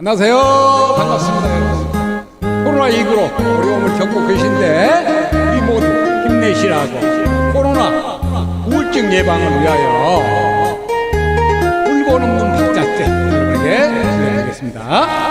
안녕하세요. 반갑습니다, 여러분. 코로나19로 어려움을 겪고 계신데, 우리 모두 힘내시라고 코로나 우울증 예방을 위하여 울고 넘는 박자째 여러분에게 들려드리겠습니다.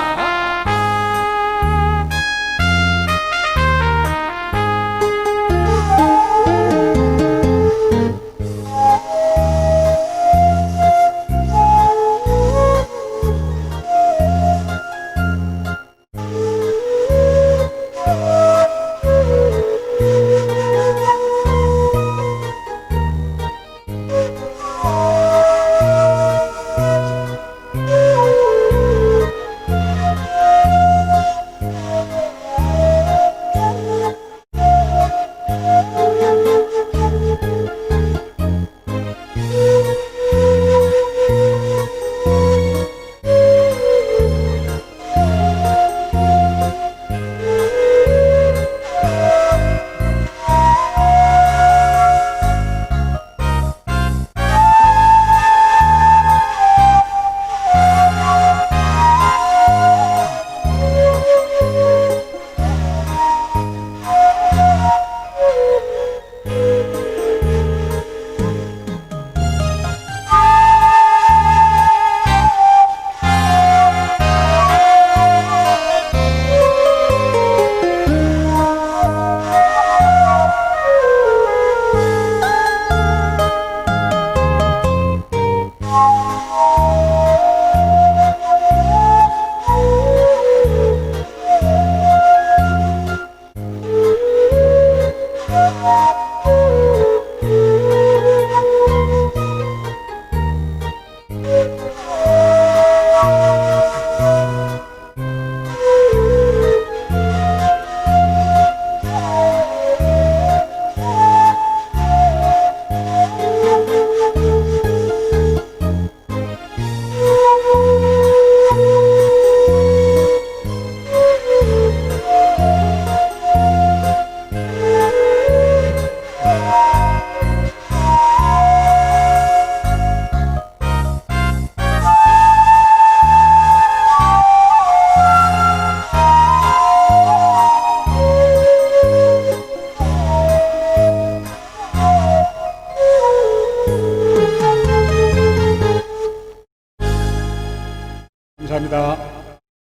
감사합니다.